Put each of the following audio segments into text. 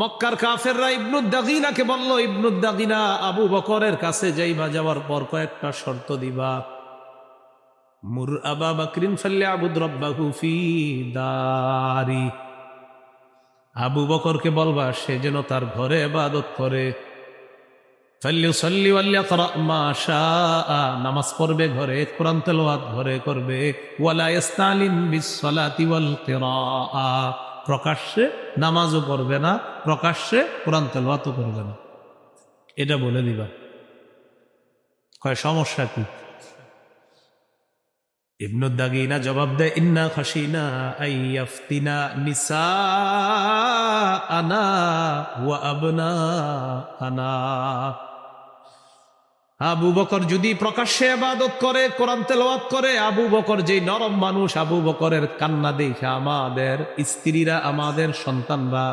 মক্কার কাফেররা ইবনুদ্দাগিনাকে বলল ইবনুদ্দাগিনা আবু বকরের কাছে যাইবা, যাওয়ার পর কয়েকটা শর্ত দিবা। মুর আবা বাকরিন ফাল্লে আবুদ রব্বাহু ফি দারি। আবু বকরকে বলবা, সে যেন তার ঘরে ইবাদত করে। নামাজ পড়বে ঘরে, কোরআন তেলাওয়াত ঘরে করবে। ওয়ালা ইস্তালিম বিসসালাতি ওয়াল কিরাআ। প্রকাশ্যে নামাজও পড়বে না, প্রকাশ্যে কোরআন তেলাওয়াতও করবে না। এটা বলে দিবা। কয়, সমস্যা কি? ইবনুদ্দাগিনা জবাব দেয়, ইন্না খাসিনা আইয়াফতিনা নিসা আনা ওয়া আবনা আনা আবু বকর যদি প্রকাশ্যে আবাদত করে, কোরআন তেলাওয়াত করে, আবু বকর যে নরম মানুষ, আবু বকরের কান্না দেখে আমাদের স্ত্রীরা, আমাদের সন্তানরা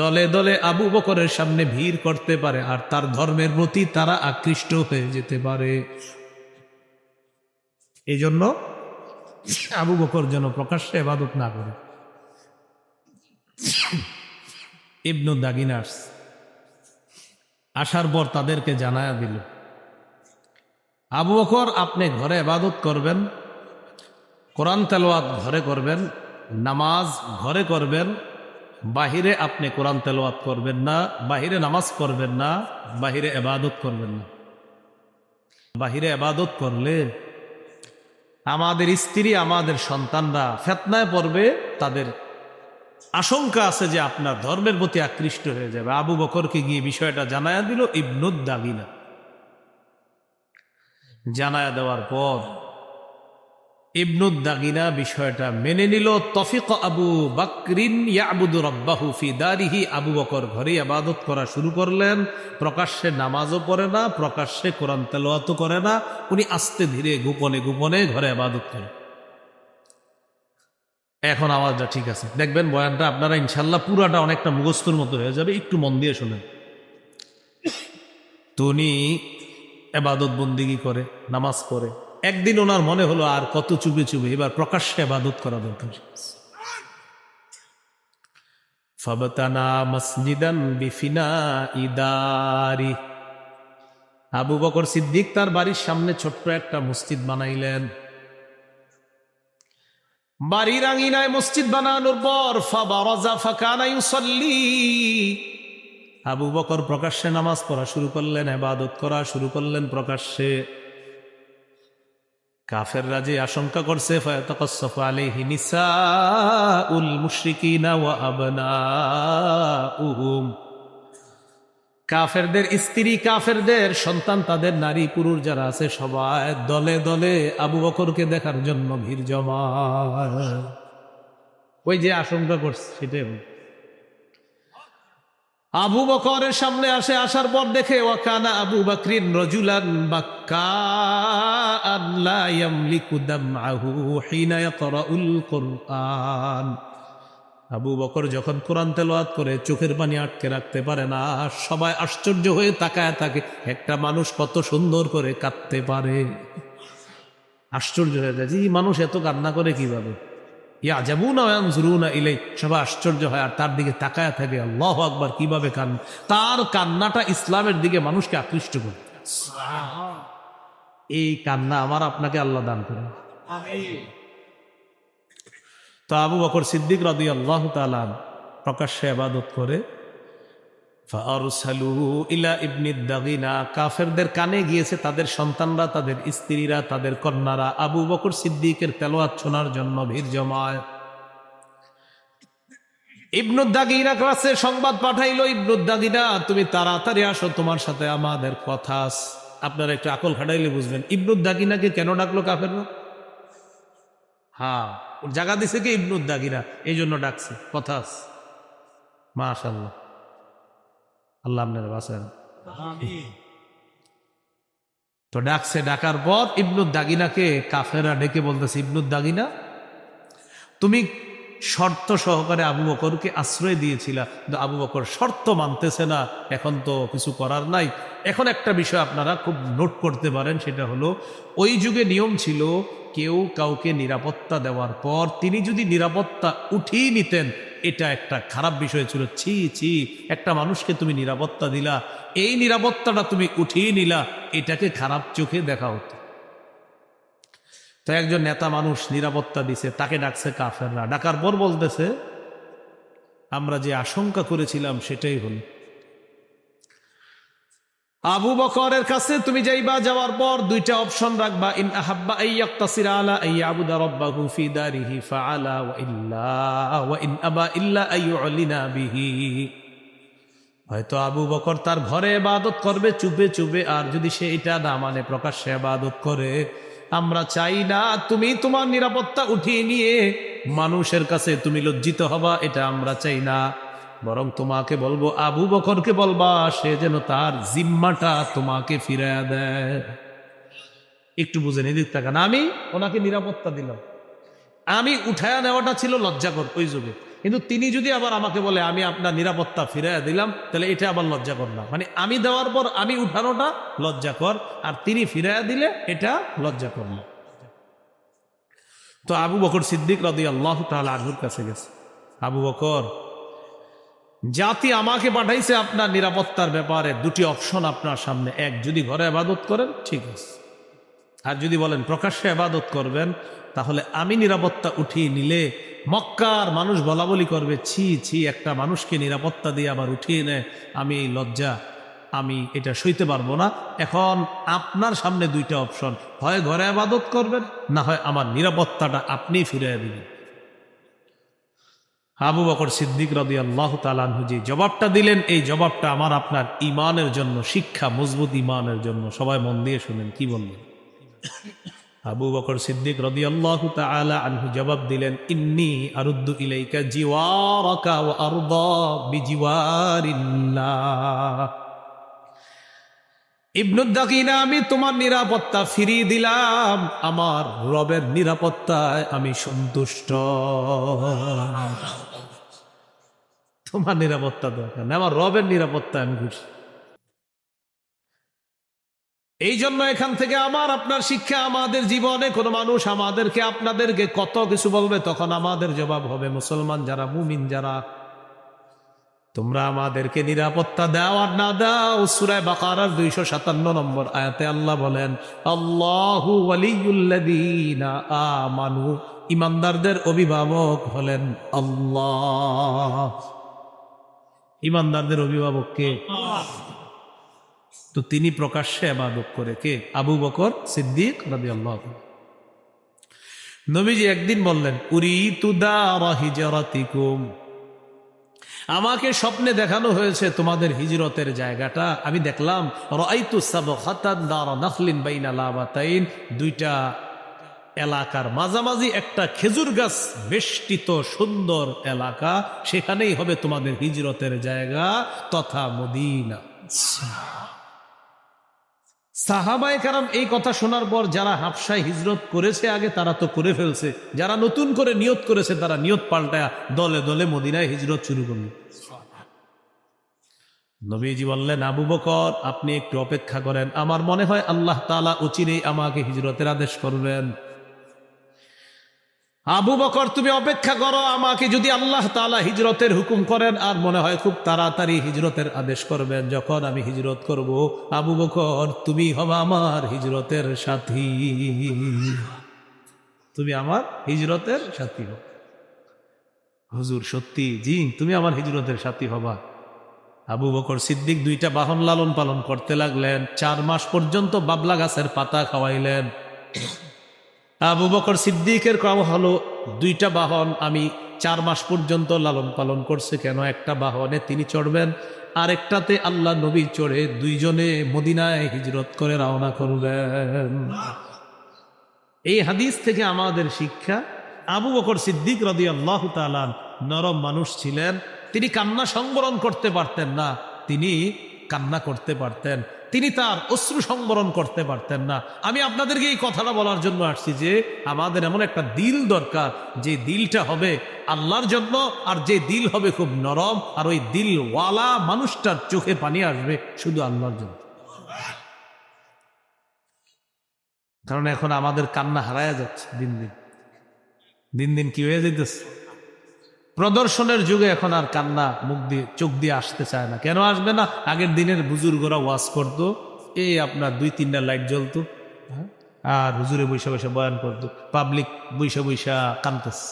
দলে দলে আবু বকরের সামনে ভিড় করতে পারে আর তার ধর্মের প্রতি তারা আকৃষ্ট হয়ে যেতে পারে। এই জন্য আবু বকর যেন প্রকাশ্যে এবাদত না করে। ইবনু দাগিনার্স আসার পর তাদেরকে জানায়া দিল আবু বকর, আপনি ঘরে এবাদত করবেন, কোরআন তেলোয়াত ঘরে করবেন, নামাজ ঘরে করবেন, বাহিরে আপনি কোরআন তেলোয়াত করবেন না, বাহিরে নামাজ করবেন না, বাহিরে এবাদত করবেন না। বাহিরে এবাদত করলে আমাদের স্ত্রী, আমাদের সন্তানরা ফেতনায় পড়বে, তাদের আশঙ্কা আছে যে আপনার ধর্মের প্রতি আকৃষ্ট হয়ে যাবে। আবু বকরকে গিয়ে বিষয়টা জানায়া দিল ইবনুদ্দাগিনা জানায়া দেওয়ার পর ইবনুদ্দাগিনা বিষয়টা মেনে নিল, তফিক আবু বাকরিন ইয়াবুদু রব্বাহু ফি দারিহি, আবু বকর ঘরে আবাদত করা শুরু করলেন। প্রকাশ্যে নামাজও পড়ে না, প্রকাশ্যে কোরআন তেলোয়াতও করে না। উনি আস্তে ধীরে গোপনে গোপনে ঘরে আবাদত করেন। এখন আওয়াজটা ঠিক আছে। দেখবেন বয়ানটা আপনারা ইনশাল্লাহ পুরাটা অনেকটা মুখস্থর মতো হয়ে যাবে, একটু মন দিয়ে শোনেন। তো উনি এবাদত বন্দিগি করে, নামাজ পড়ে। একদিন ওনার মনে হলো আর কত চুপে চুপে এবার প্রকাশ্যে আবাদত করা দরকার। ফাবতানা মসজিদান বিফিনা ইদারি আবু বকর সিদ্দিক তার বাড়ির সামনে ছোট্ট একটা মসজিদ বানাইলেন। বাড়ির আঙিনায় মসজিদ বানানোর পর ফাবারাজা ফাকানা ইউসাল্লি আবু বকর প্রকাশ্যে নামাজ পড়া শুরু করলেন, ইবাদত করা শুরু করলেন প্রকাশ্যে। কাফেররা যে আশঙ্কা করছে কাফেরদের স্ত্রী, কাফেরদের সন্তান, তাদের নারী, পুরুষ যারা আছে, সবাই দলে দলে আবু বকরকে দেখার জন্য ভিড় জমা ওই যে আশঙ্কা করছে, সেটাই। আবু বকরের সামনে আসে, আসার পর দেখে, ওয়াকানা আবু বকরিন রজুলান কুরআন। আবু বকর যখন কোরআন তেলাওয়াত করে, চোখের পানি আটকে রাখতে পারে না, সবাই আশ্চর্য হয়ে তাকায় থাকে, একটা মানুষ কত সুন্দর করে কাঁদতে পারে। আশ্চর্য হয়ে যায় যে মানুষ এত কান্না করে কীভাবে? ইয়া সবাই আশ্চর্য হয় আর তার দিকে তাকায় থাকে আল্লাহ আকবার কীভাবে কান তার কান্নাটা ইসলামের দিকে মানুষকে আকৃষ্ট করে। এই কান্না আমার আপনাকে আল্লাহ দান করে তো আবু বকর সিদ্দিক রাদি আল্লাহ তালান প্রকাশ্যে আবাদত করে ইলা ইবনিদ দাগিনা। কাফেরদের কানে গিয়েছে তাদের সন্তানরা, তাদের স্ত্রীরা, তাদের কন্যারা। আবু বকর সিদ্দিকের তেলোয়াত শোনার জন্য ভিড় জমায়। ইবনুদ্দাগিনা ক্লাসে সংবাদ পাঠাইলো ইবনুদ্দাগিনা তুমি তাড়াতাড়ি আসো, তোমার সাথে আমাদের কথা। আপনারা একটু আকল খাটাইলে বুঝবেন। ইবনুদ্দাগিনাকে কেন ডাকলো কাফেররা? হ্যাঁ জায়গা দিছে কি ইবনুদ্দাগিরা এই জন্য ডাকছে। কথা। মাশাল্লাহ আল্লাহ আপনার বাসেন তো ডাকছে ডাকার পর ইবনুদ্দাগিনাকে কাফেরা ডেকে বলতেছে ইবনুদ দাগিনা তুমি শর্ত সহকারে আবু বকরকে আশ্রয় দিয়েছিলা কিন্তু আবু বকর শর্ত মানতেছে না এখন তো কিছু করার নাই। এখন একটা বিষয় আপনারা খুব নোট করতে পারেন সেটা হলো ওই যুগে নিয়ম ছিল কেউ কাউকে নিরাপত্তা দেওয়ার পর তিনি যদি নিরাপত্তা উঠিয়ে নিতেন, এটা একটা খারাপ বিষয় ছিল। ছি ছি, একটা মানুষকে তুমি নিরাপত্তা দিলা, এই নিরাপত্তাটা তুমি উঠিয়ে নিলা, এটাকে খারাপ চোখে দেখা হতো। তো একজন নেতা মানুষ নিরাপত্তা দিছে, তাকে ডাকছে কাফেররা। ডাকার পর বলতেছে, আমরা যে আশঙ্কা করেছিলাম সেটাই হলো। আবু বকরের কাছে তুমি যাইবা, যাওয়ার পর দুইটা অপশন রাখবা। ইন আহাব্বা আইয়াক্তাসিরা আলা আইয়াবুদা রাব্বাহু ফি দারিহি ফাআলা ওয়া ইল্লা ওয়া ইন আবা ইল্লা আইয়ুলিনা বিহি। হয়তো আবু বকর তার ঘরে ইবাদত করবে, চুপে চুপে, আর যদি সে এটা না মানে প্রকাশ্যে ইবাদত করে, আমরা চাই না তুমি তোমার নিরাপত্তা উঠিয়ে নিয়ে মানুষের কাছে তুমি লজ্জিত হবা, এটা আমরা চাই না। বরং তোমাকে বলব, আবু বকরকে বলবা, সে যেন তার জিম্মাটা তোমাকে ফিরাইয়া দেয়। একটু বুঝে নিদিক তাকান। আমি ওনাকে নিরাপত্তা দিলাম। আমি উঠায়া নেওয়াটা ছিল লজ্জাকর ওই যুগে। কিন্তু তিনি যদি আবার আমাকে বলে, আমি আপনার নিরাপত্তা ফিরাইয়া দিলাম, তাহলে এটা আবার লজ্জাকর না। মানে আমি দেওয়ার পর আমি উঠানোটা লজ্জাকর, আর তিনি ফিরাইয়া দিলে এটা লজ্জাকর না। তো আবু বকর সিদ্দিক রদি আল্লাহ তাহলে আহুর কাছে গেছে। আবু বকর জাতি আমাকে পাঠাইছে আপনার নিরাপত্তার ব্যাপারে। দুটি অপশন আপনার সামনে। এক, যদি ঘরে আবাদত করেন, ঠিক আছে। আর যদি বলেন, প্রকাশ্যে আবাদত করবেন, তাহলে আমি নিরাপত্তা উঠিয়ে নিলে মক্কার মানুষ বলা বলি করবে, ছি ছি, একটা মানুষকে নিরাপত্তা দিয়ে আবার উঠিয়ে নেয় আমি এই লজ্জা, আমি এটা সইতে পারব না। এখন আপনার সামনে দুইটা অপশন। হয় ঘরে আবাদত করবেন, না হয় আমার নিরাপত্তাটা আপনি ফিরে দিবেন। আবু বকর সিদ্দিক রদি আল্লাহ তালানহু যে জবাবটা দিলেন, এই জবাবটা আমার আপনার ইমানের জন্য, শিক্ষা, মজবুত ইমানের জন্য। সবাই মন দিয়ে শুনেন, কি বললেন? আবু বকর সিদ্দিক রদি আল্লাহ তালা আনহু জবাব দিলেন, ইন্নি আরুদ্দু ইলাইকা জিওয়ারকা ও আরদা বিজিওয়ারিল্লাহ। ইবনুদ্দাকিনা আমি তোমার নিরাপত্তা ফিরিয়ে দিলাম। আমার রবের নিরাপত্তায় আমি সন্তুষ্ট। তোমার নিরাপত্তা দরকার না আমার রবের নিরাপত্তা আমি খুশি। এই জন্য এখান থেকে আমার, আপনার শিক্ষা আমাদের জীবনে, কোনো মানুষ আমাদেরকে, আপনাদেরকে কত কিছু বলবে, তখন আমাদের জবাব হবে মুসলমান যারা মুমিন, যারা তোমরা আমাদেরকে নিরাপত্তা দাও আর না দাও। সুরায় বাকার দুইশো সাতান্ন নম্বর আয়াতে আল্লাহ বলেন, আল্লাহু ইমানদারদের অভিভাবক হলেন আল্লাহ। ইমানদারদের অভিভাবক কে? তো তিনি প্রকাশ্যে আবাদত করে কে? আবু বকর সিদ্দিক রবি আল্লাহ নবীজি একদিন বললেন উরি তুদা হিজরাতিকুম। আমাকে স্বপ্নে দেখানো হয়েছে তোমাদের হিজরতের জায়গাটা। আমি দেখলাম দুইটা এলাকার মাঝামাঝি একটা খেজুর গাছ বেষ্টিত সুন্দর এলাকা। সেখানেই হবে তোমাদের হিজরতের জায়গা তথা মদিনা। সাহাবায় এই কথা শোনার পর যারা হাফসায় হিজরত করেছে, আগে তারা তো করে ফেলছে। যারা নতুন করে নিয়ত করেছে, তারা নিয়ত পাল্টায় দলে দলে মদিনায় হিজরত শুরু করল। নবীজি বললেন, আবু বকর, আপনি একটু অপেক্ষা করেন। আমার মনে হয় আল্লাহ তালা উচিরেই আমাকে হিজরতের আদেশ করবেন। আবু বকর, তুমি অপেক্ষা করো, আমাকে যদি আল্লাহ তালা হিজরতের হুকুম করেন, আর মনে হয় খুব তাড়াতাড়ি হিজরতের আদেশ করবেন, যখন আমি হিজরত করব। আবু বকর, তুমি হবে আমার হিজরতের সাথী। তুমি আমার হিজরতের সাথী হো হুজুর, সত্যি জি তুমি আমার হিজরতের সাথী হবা। আবু বকর সিদ্দিক দুইটা বাহন লালন পালন করতে লাগলেন। চার মাস পর্যন্ত বাবলা গাছের পাতা খাওয়াইলেন। আবু বকর সিদ্দিকের কাম হলো দুইটা বাহন আমি চার মাস পর্যন্ত লালন পালন করছে। কেন? একটা বাহনে তিনি চড়বেন, আরেকটাতে আল্লাহ নবী চড়ে দুইজনে মদিনায় হিজরত করে রওনা করবেন। এই হাদিস থেকে আমাদের শিক্ষা, আবু বকর সিদ্দিক রদি আল্লাহ তালান নরম মানুষ ছিলেন, তিনি কান্না সংবরণ করতে পারতেন না, তিনি কান্না করতে পারতেন। তিনি তার অশ্রু সংবরণ করতে পারতেন না। আমি আপনাদেরকে এই কথাটা বলার জন্য আসছি যে, আমাদের এমন একটা দিল দরকার, যে দিলটা হবে আল্লাহর জন্য আর যে দিল হবে খুব নরম, আর ওই দিলওয়ালা মানুষটার চোখে পানি আসবে শুধু আল্লাহর জন্য। কারণ এখন আমাদের কান্না হারায়া যাচ্ছে দিন দিন। দিন দিন কি হয়ে যেতেছে প্রদর্শনের যুগে এখন আর কান্না মুখ দিয়ে, চোখ দিয়ে আসতে চায় না। কেন আসবে না? আগের দিনের বুজুর্গরা ওয়াজ করতো এই আপনার দুই তিনটা লাইট জ্বলতো হ্যাঁ? আর হুজুরে বৈশা বৈশা বয়ান করতো, পাবলিক বৈশা বৈশা কানতেছে।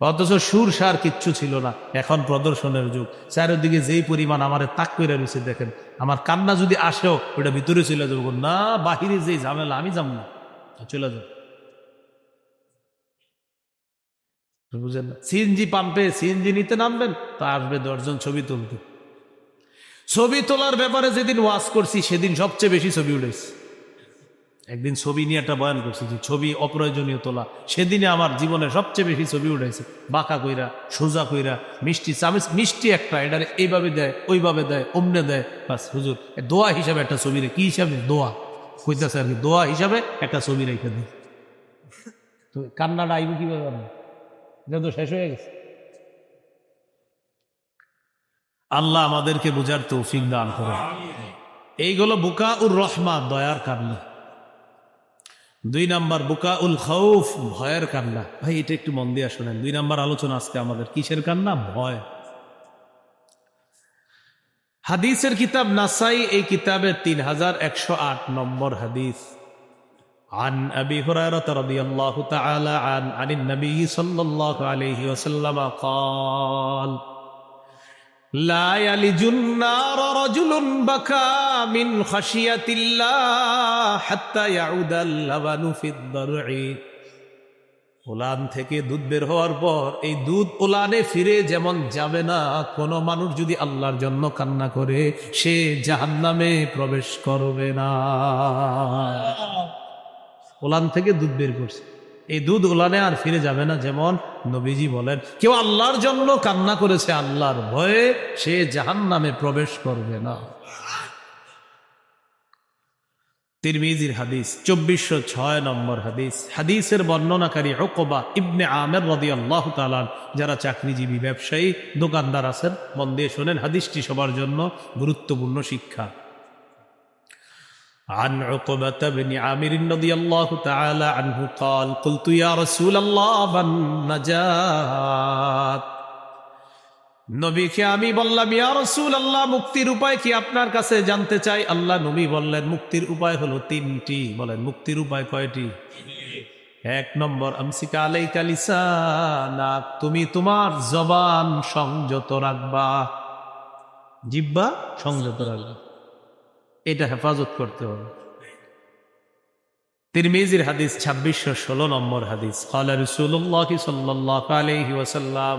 অথচ সুর সার কিচ্ছু ছিল না, এখন প্রদর্শনের যুগ। চারিদিকে যেই পরিমাণ আমার তাক করে রয়েছে, দেখেন, আমার কান্না যদি আসেও, ওটা ভিতরে চলে যাব। না, বাহিরে যেই ঝামেলা, আমি যাব না, চলে যাব। বুঝেন না? সিএনজি পাম্পে সিএনজি নিতে নামবেন, তা আসবে দশজন ছবি তুলতে। ছবি তোলার ব্যাপারে যেদিন ওয়াজ করছি, সেদিন সবচেয়ে বেশি ছবি উঠেছে। একদিন ছবি নিয়ে একটা বয়ান করছি যে, ছবি অপ্রয়োজনীয় তোলা, সেদিনে আমার জীবনে সবচেয়ে বেশি ছবি উঠেছে। বাঁকা কইরা, সোজা কইরা, মিষ্টি চামিচ, মিষ্টি একটা, এটা এইভাবে দেয়, ওইভাবে দেয়, অমনে দেয়। বাস, হুজুর দোয়া হিসাবে একটা ছবি রে, কি হিসাবে? দোয়া। কইতেছে আর কি, দোয়া হিসাবে একটা ছবি রেখে দিই। তো কান্নাটা আইব কীভাবে তো শেষ হয়ে গেছে। আল্লাহ আমাদেরকে বুঝার তৌফিক দান করে এইগুলো বুকা উর রহমা, দয়ার কান্না। দুই নাম্বার বুকা উল খৌফ, ভয়ের কান্না। ভাই, এটা একটু মন দিয়ে শোনেন। দুই নাম্বার আলোচনা আজকে আমাদের। কিসের কান্না? ভয়। হাদিসের কিতাব নাসাই, এই কিতাবে তিন হাজার একশো আট নম্বর হাদিস। عن أبي هريرة رضي الله تعالى عن عن النبي صلى الله عليه وسلم قال لا يلج النار رجل بكى من خشية الله حتى يعود اللبن في الضرع ওলান থেকে দুধ বের হওয়ার পর এই দুধ ওলানে ফিরে যেমন যাবে না কোনো মানুষ যদি আল্লাহর জন্য কান্না করে সে জাহান্নামে প্রবেশ করবে না ওলান থেকে দুধ বের করছে। এই দুধ ওলানে আর ফিরে যাবে না, যেমন নবীজি বলেন, কেউ আল্লাহর জন্য কান্না করেছে, আল্লাহর ভয়ে সে জাহান নামে প্রবেশ করবে না। তিরমিজির হাদিস, চব্বিশশো ছয় নম্বর হাদিস, হাদিসের বর্ণনাকারী ওকবা ইবনে আমের রদি আল্লাহ তালান যারা চাকরিজীবী ব্যবসায়ী, দোকানদার আছেন, মন দিয়ে শোনেন, হাদিসটি সবার জন্য গুরুত্বপূর্ণ শিক্ষা। عن عقبة بن عامر رضي الله تعالى عنه قال قلت يا رسول الله من نجات নবীকে আমি বললাম ইয়া রসুল আল্লাহ মুক্তির উপায় কি আপনার কাছে জানতে চাই আল্লাহ নবী বললেন মুক্তির উপায় হলো তিনটি বলেন মুক্তির উপায় কয়টি এক নম্বর আমসিকা আলাই কালিসা না তুমি তোমার জবান সংযত রাখবা জিব্বা সংযত রাখবা এটা হেফাজত করতে হবে তিরমিজির হাদিস ছাব্বিশশো ষোলো নম্বর হাদিস قال رسول الله صلى الله عليه وسلم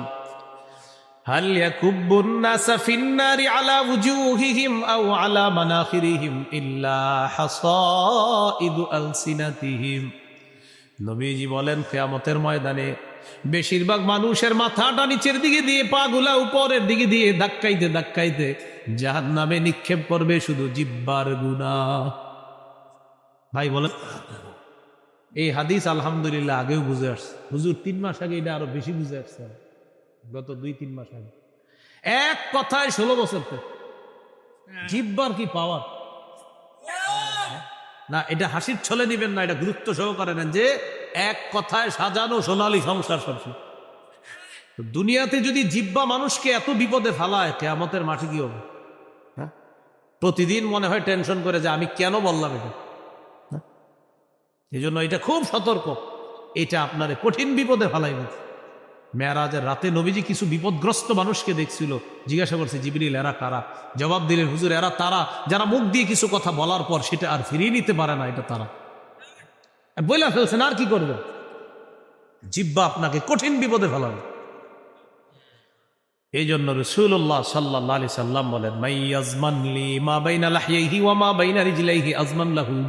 هل يكب الناس في النار على وجوههم أو على مناخرهم إلا حصائد ألسنتهم নবীজি বলেন কেয়ামতের ময়দানে বেশিরভাগ মানুষের মাথাটা নিচের দিকে দিয়ে পাগুলা উপরের দিকে দিয়ে ধাক্কাইতে ধাক্কাইতে যাহার নামে নিক্ষেপ করবে শুধু জিব্বার গুণা ভাই বলেন, এই হাদিস আলহামদুলিল্লাহ আগেও বুঝে আসছে। হুজুর, তিন মাস আগে এটা আরও বেশি বুঝে আসছে। গত দুই, তিন মাস আগে। এক কথায় ষোলো বছর জিব্বার কি পাওয়ার না, এটা হাসির ছলে নিবেন না, এটা গুরুত্ব সহকারে নেন যে এক কথায় সাজানো সোনালী সংসার সবসময় দুনিয়াতে যদি জিব্বা মানুষকে এত বিপদে ফালায়, কেয়ামতের মাঠে কি হবে? হ্যাঁ? প্রতিদিন মনে হয় টেনশন করে যে আমি কেন বললাম এটা? হ্যাঁ? এই জন্য এটা খুব সতর্ক। এটা আপনার কঠিন বিপদে ফালাইবে মেয়ারাজের রাতে নবীজি কিছু বিপদগ্রস্ত মানুষকে দেখছিল। জিজ্ঞাসা করছে, জিবরিল, এরা কারা? জবাব দিলেন, হুজুর, এরা তারা। যারা মুখ দিয়ে কিছু কথা বলার পর সেটা আর ফিরিয়ে নিতে পারে না, এটা তারা। বইলা ফেলছেন, আর কি করবে? জিব্বা আপনাকে কঠিন বিপদে ফেলাবে। এই জন্য রসুল্লাহ সাল্লাহ আলি সাল্লাম বলেন, মাই আজমানলি মা মা আজমান লাহুল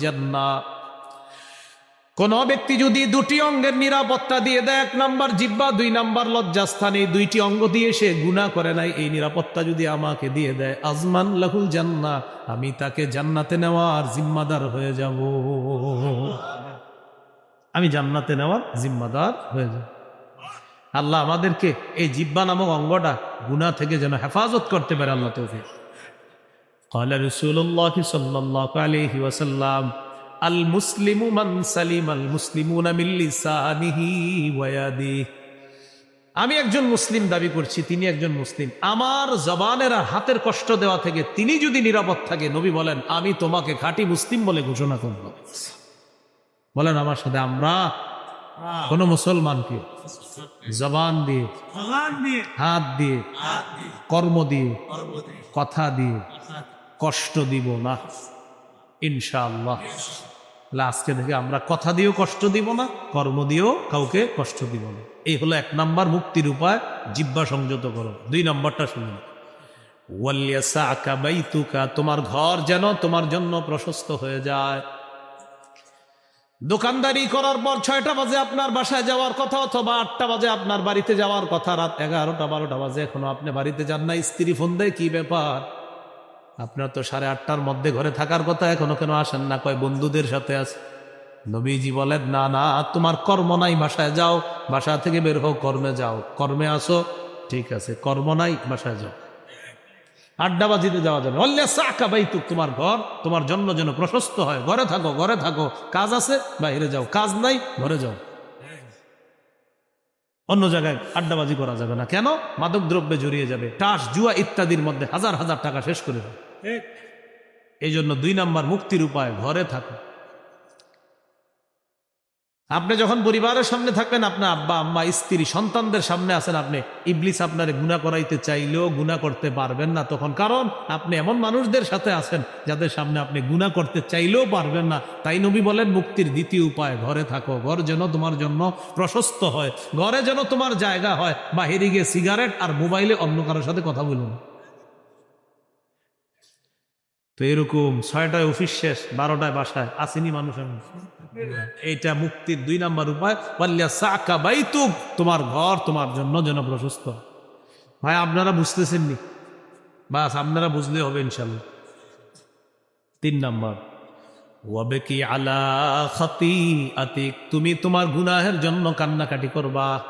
কোন ব্যক্তি যদি দুটি অঙ্গের নিরাপত্তা দিয়ে দেয়, এক নাম্বার জিব্বা, দুই নাম্বার লজ্জাস্থান দুইটি অঙ্গ দিয়ে সে গুণা করে নাই, এই নিরাপত্তা যদি আমাকে দিয়ে দেয়, আজমান লাহুল জান্না, আমি তাকে জান্নাতে নেওয়ার জিম্মাদার হয়ে যাব। আমি জান্নাতে নেওয়ার জিম্মাদার হয়ে যাব আল্লাহ আমাদেরকে এই জিব্বা নামক অঙ্গটা গুণা থেকে যেন হেফাজত করতে পারে আল্লাহ তৌফিক قال رسول الله صلى الله عليه وسلم المسلم من سلم المسلمون من لسانه ويده আমি একজন মুসলিম দাবি করছি তিনি একজন মুসলিম আমার জবানের আর হাতের কষ্ট দেওয়া থেকে তিনি যদি নিরাপদ থাকে নবী বলেন আমি তোমাকে খাঁটি মুসলিম বলে ঘোষণা করব বলেন আমার সাথে আমরা কোন মুসলমানকে জবান দিয়ে হাত দিয়ে কর্ম দিয়ে কথা দিয়ে কষ্ট দিব না। ইনশাআল্লাহ। আজকে থেকে আমরা কথা দিয়েও কষ্ট দিব না কর্ম দিয়েও কাউকে কষ্ট দিব না। এই হলো এক নাম্বার মুক্তির উপায় জিব্বা সংযত করো। দুই নম্বরটা শুনুন তোমার ঘর যেন তোমার জন্য প্রশস্ত হয়ে যায়। দোকানদারি করার পর ছয়টা বাজে আপনার বাসায় যাওয়ার কথা অথবা আটটা বাজে আপনার বাড়িতে যাওয়ার কথা, রাত এগারোটা বারোটা বাজে, এখনও আপনি বাড়িতে যান না স্ত্রী ফোন দেয়, কি ব্যাপার? আপনার তো সাড়ে আটটার মধ্যে ঘরে থাকার কথা, এখনও কেন আসেন না? কয়, বন্ধুদের সাথে আছে। নবীজি বলেন, না না, তোমার কর্ম নাই, বাসায় যাও। বাসা থেকে বের হোক কর্মে যাও। কর্মে আসো, ঠিক আছে, কর্ম নাই, বাসায় যাও। আড্ডাবাজিতে যাওয়া যাবে। অল্লে সাকা বাইতুক তোমার ঘর তোমার জন্য যেন প্রশস্ত হয়। ঘরে থাকো ঘরে থাকো। কাজ আছে? বাইরে যাও। কাজ নাই? ঘরে যাও। অন্য জায়গায় আড্ডাবাজি করা যাবে না। কেন? মাদক দ্রব্যে জড়িয়ে যাবে। টাস জুয়া ইত্যাদির মধ্যে হাজার হাজার টাকা শেষ করে দেবে এই জন্য দুই নাম্বার মুক্তির উপায় ঘরে থাকো। আপনি যখন পরিবারের সামনে থাকবেন, আপনার আব্বা, আম্মা, স্ত্রী, সন্তানদের সামনে আছেন, আপনি ইবলিস আপনার গুণা করাইতে চাইলেও গুণা করতে পারবেন না তখন। কারণ আপনি এমন মানুষদের সাথে আছেন, যাদের সামনে আপনি গুণা করতে চাইলেও পারবেন না। তাই নবী বলেন, মুক্তির দ্বিতীয় উপায়, ঘরে থাকো। ঘর যেন তোমার জন্য প্রশস্ত হয়, ঘরে যেন তোমার জায়গা হয়। বাহিরে গিয়ে সিগারেট আর মোবাইলে অন্য কারোর সাথে কথা বলুন। তো এরকম ছয়টায় অফিস শেষ, বারোটায় বাসায়, আসেনি মানুষ এইটা মুক্তির দুই নাম্বার উপায়। পাল্লিয়া সাকা বাইতুক তোমার ঘর তোমার জন্য যেন প্রশস্ত। ভাই, আপনারা বুঝতেছেননি? বাস, আপনারা বুঝলে হবে ইনশাল্লাহ তিন নাম্বার ওয়াবে কি আলা খাতি আতিক তুমি তোমার গুনাহের জন্য কান্নাকাটি করবা।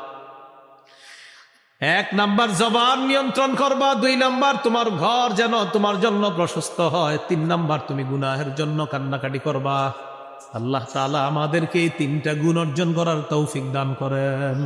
এক নাম্বার, জবান নিয়ন্ত্রণ করবা। দুই নাম্বার, তোমার ঘর যেন তোমার জন্য প্রশস্ত হয়। তিন নাম্বার, তুমি গুনাহের জন্য কান্নাকাটি করবা। আল্লাহ তালা আমাদেরকে এই তিনটা গুণ অর্জন করার তৌফিক দান করেন।